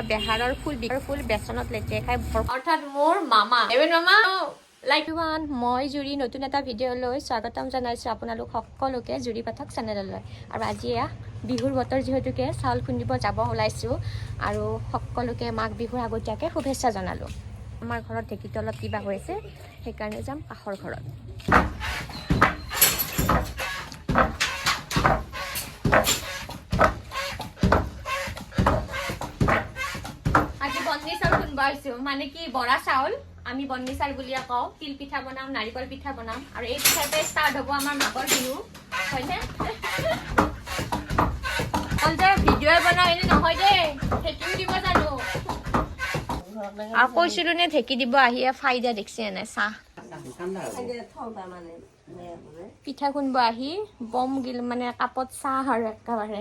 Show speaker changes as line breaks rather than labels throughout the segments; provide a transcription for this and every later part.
এয়া বেহাৰৰ ফুল বিহাৰৰ ফুল বেচনত লেটিয়াই খাই অৰ্থাৎ মোৰ মামা। মামা লাইক ওৱান মই জুৰি নতুন এটা ভিডিঅ'লৈ স্বাগতম জনাইছোঁ আপোনালোক সকলোকে জুৰি পাঠক চেনেললৈ। আৰু আজি এয়া বিহুৰ বতৰ যিহেতুকে চাউল খুন্দিব যাব ওলাইছোঁ আৰু সকলোকে মাঘ বিহুৰ আগতীয়াকৈ শুভেচ্ছা জনালোঁ। আমাৰ ঘৰত ঢেঁকীটো অলপ কিবা হৈ আছে সেইকাৰণে যাম কাষৰ ঘৰত। খুন্দবা আহিছোঁ মানে কি, বৰা চাউল, আমি বন্নি চাউল বুলিয়ে কওঁ। তিল পিঠা বনাম নাৰিকল পিঠা বনাম আৰু এই পিঠাতে ষ্টাৰ্ট হ'ব আমাৰ মাঘৰ বিহু। হয়নে? অকল ভিডিঅ বনাওঁ, এনে নহয় দেই। সেইটোও দিব জানো। কৈছিলো নে, ঢেঁকী দিব, আহিয়ে ফাইদা দেখিছে এনে চাহ। পিঠা খুন্দব আহি বম গিল মানে কাপত চাহ আৰু একেবাৰে।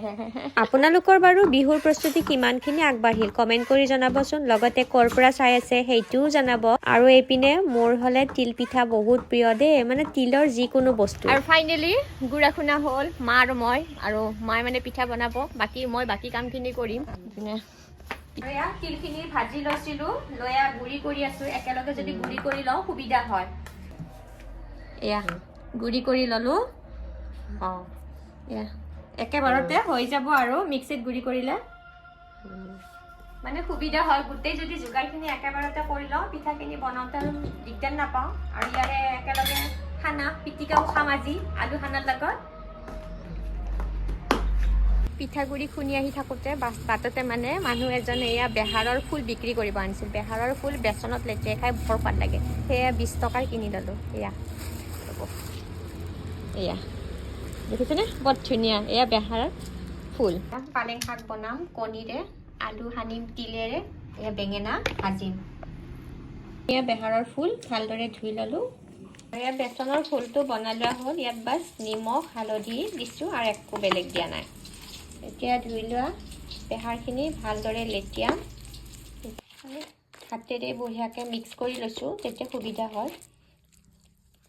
আপোনালোকৰ বাৰু বিহুৰ প্ৰস্তুতি কিমানখিনি আগবাঢ়িল? কমেণ্ট কৰি জনাবচোন। লগতে ক'ৰ পৰা চাই আছে সেইটোও জনাব। আৰু এইপিনে মোৰ হ'লে তিল পিঠা বহুত প্ৰিয় দেই। মানে তিলৰ যিকোনো বস্তু।
আৰু ফাইনেলি গুড়া খুন্দা হ'ল মা আৰু মই। আৰু মায়ে মানে পিঠা বনাব। বাকী মই বাকী কামখিনি কৰিম। ইপিনে তিলখিনি ভাজি লৈছিলোঁ। লৈয়া গুড়ি কৰি আছোঁ। একেলগে যদি গুড়ি কৰি লওঁ সুবিধা হয়। এয়া গুড়ি কৰি ল'লোঁ। অঁ এয়া একেবাৰতে হৈ যাব আৰু মিক্সিত গুড়ি কৰিলে। মানে সুবিধা হয় গোটেই যদি যোগাৰখিনি একেবাৰতে কৰি লওঁ পিঠাখিনি বনাওঁতে দিগদাৰ নাপাওঁ। আৰু ইয়াৰে একেলগে খানা পিটিকাও খাম আজি আলু খানাৰ লগত। পিঠাগুড়ি খুন্দি আহি থাকোঁতে বাছ- বাটতে মানে মানুহ এজনে এয়া বেহাৰৰ ফুল বিক্ৰী কৰিব আনিছিল। বেহাৰৰ ফুল বেচনত লেটিয়াই খাই বৰ সোৱাদ লাগে। সেয়া বিছ টকাৰ কিনি ল'লোঁ এয়া। এয়া। দেখিছেনে? বৰ ধুনীয়া। এয়া বেহাৰৰ ফুল। পালেং শাক বনাম কণীৰে আলু সানিম তিলেৰে এয়া বেঙেনা ভাজিম। এয়া বেহাৰৰ ফুল ভালদৰে ধুই ল'লোঁ। এয়া বেচনৰ ফুলটো বনাই লোৱা হ'ল। ইয়াত বাছ নিমখ হালধি দিছোঁ আৰু একো বেলেগ দিয়া নাই। এতিয়া ধুই লোৱা। বেহাৰখিনি ভালদৰে লেটিয়াম। মানে হাতেৰে বঢ়িয়াকৈ মিক্স কৰি লৈছোঁ তেতিয়া সুবিধা হয়।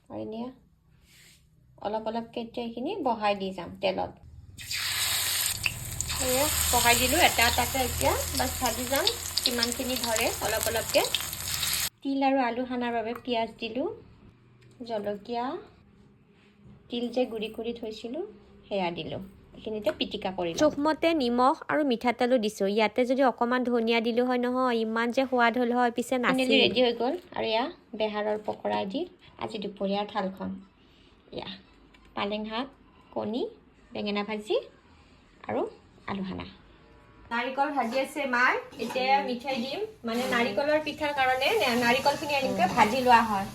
আৰু এনে অলপ অলপকৈ এতিয়া এইখিনি বহাই দি যাম তেলত। এয়া বহাই দিলোঁ এটা এটাকৈ এতিয়া বাছ ভাজি যাম। কিমানখিনি ধৰে অলপ অলপকৈ। তিল আৰু আলু সানাৰ বাবে পিঁয়াজ দিলোঁ জলকীয়া তিল যে গুড়ি কৰি থৈছিলোঁ সেয়া দিলোঁ। এইখিনিতে পিটিকা কৰি ল'ম।
জোখমতে নিমখ আৰু মিঠাতেলো দিছোঁ। ইয়াতে যদি অকণমান ধনিয়া দিলোঁ হয় নহয় ইমান যে সোৱাদ হ'ল হয় পিছে নাছিল।
ৰেডি হৈ গ'ল। আৰু এয়া বেহাৰৰ পকৰা দি আজি দুপৰীয়াৰ থালখন। এয়া। পালেং শাক কণী বেঙেনা ভাজি আৰু আলু সানা নাৰিকল ভাজি আছে মাৰ। এতিয়া মিঠাই দিম। মানে নাৰিকলৰ পিঠাৰ কাৰণে নাৰিকলখিনি এনেকৈ ভাজি লোৱা হয়?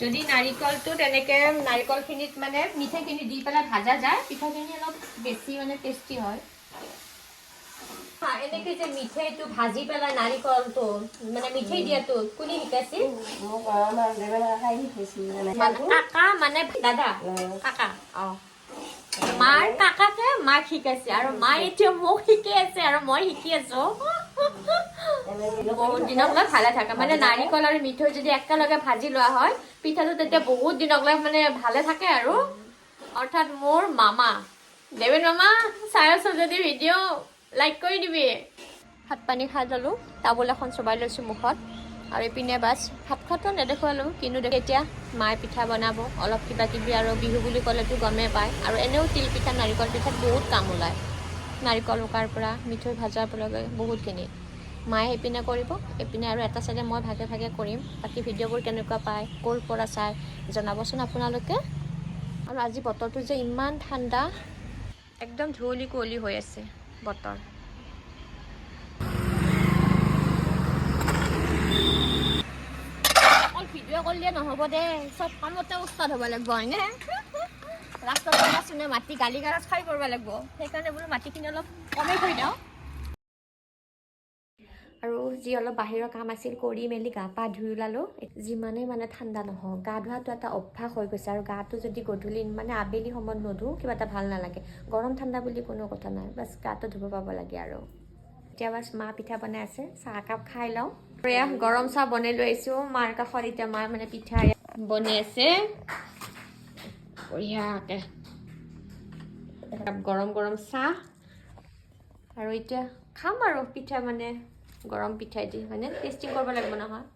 যদি নাৰিকলটো তেনেকৈ নাৰিকলখিনিত মানে মিঠাইখিনি দি পেলাই ভাজা যায় পিঠাখিনি অলপ বেছি মানে টেষ্টি হয়। এনেকে যে মিঠাইটো ভাজি পেলাই নাৰিকলটো মানে মিঠাই দিয়াটো, কোনে শিকাইছিল? মানে মাৰ কাকাকে মাক শিকাইছে আৰু মায়ে এতিয়া মোক শিকাই আছে আৰু মই শিকি আছো। বহুত দিনকলৈ ভালে থাকে। মানে নাৰিকল আৰু মিঠৈ যদি একেলগে ভাজি লোৱা হয়, পিঠাটো তেতিয়া বহুত দিনকলৈ মানে ভালে থাকে আৰু। অৰ্থাৎ মোৰ মামা। দেৱেন মামা, চাই আছো যদি ভিডিঅ' লাইক কৰি দিবি। ভাত পানী খাই ল'লোঁ টাবুল এখন চবাই লৈছোঁ মুখত। আৰু ইপিনে বাছ ভাত খোৱাটো নেদেখুৱালোঁ কিন্তু এতিয়া মায়ে পিঠা বনাব অলপ কিবা কিবি আৰু বিহু বুলি ক'লেতো গমেই পায়। আৰু এনেও তিল পিঠা নাৰিকল পিঠাত বহুত কাম ওলায়। নাৰিকল ৰুকাৰ পৰা মিঠৈ ভাজাৰ পৰা বহুতখিনি। মায়ে সেইপিনে কৰিব এইপিনে আৰু এটা চাইডে মই ভাগে ভাগে কৰিম। বাকী ভিডিঅ'বোৰ কেনেকুৱা পায় ক'ৰ পৰা চাই জনাবচোন আপোনালোকে। আৰু আজি বতৰটো যে ইমান ঠাণ্ডা। একদম ধুঁৱলি কুঁৱলি হৈ আছে। অকল ভিডিঅ' কৰিলে নহ'ব দে, চব কামতে উস্তাদ হ'ব লাগিব, হয়নে? ৰাস্তাত চোনে, মাটি গালি গালাজ খাই কৰিব লাগিব। সেইকাৰণে বোলো মাটিখিনি অলপ কমেই কৰি দিওঁ। আৰু যি অলপ বাহিৰৰ কাম আছিল কৰি মেলি গা পা ধুই ওলালোঁ। যিমানেই মানে ঠাণ্ডা নহওক গা ধোৱাটো এটা অভ্যাস হৈ গৈছে আৰু গাটো যদি গধূলি মানে আবেলি সময়ত নুধো কিবা এটা ভাল নালাগে। গৰম ঠাণ্ডা বুলি কোনো কথা নাই বাছ গাটো ধুব পাব লাগে আৰু। এতিয়া বাছ মা পিঠা বনাই আছে চাহ একাপ খাই লওঁ। এয়া গৰম চাহ বনাই লৈ আহিছোঁ। মাৰ কাষত এতিয়া মাৰ মানে পিঠা বনি আছে। বঢ়িয়াকৈ। একাপ গৰম গৰম চাহ। আৰু এতিয়া খাম আৰু পিঠা মানে। গৰম পিঠাই দি হয়নে? টেষ্টিং কৰিব লাগিব নহয়।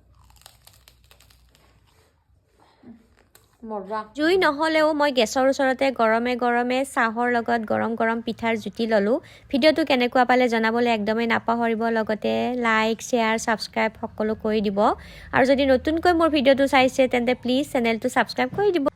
মজা।
জুই নহ'লেও মই গেছৰ ওচৰতে গৰমে গৰমে চাহৰ লগত গৰম গৰম পিঠাৰ জুতি ল'লোঁ। ভিডিঅ'টো কেনেকুৱা পালে জনাবলৈ একদমেই নাপাহৰিব লগতে লাইক শ্বেয়াৰ ছাবস্ক্ৰাইব সকলো কৰি দিব। আৰু যদি নতুনকৈ মোৰ ভিডিঅ'টো চাইছে তেন্তে প্লিজ চেনেলটো ছাবস্ক্ৰাইব কৰি দিব।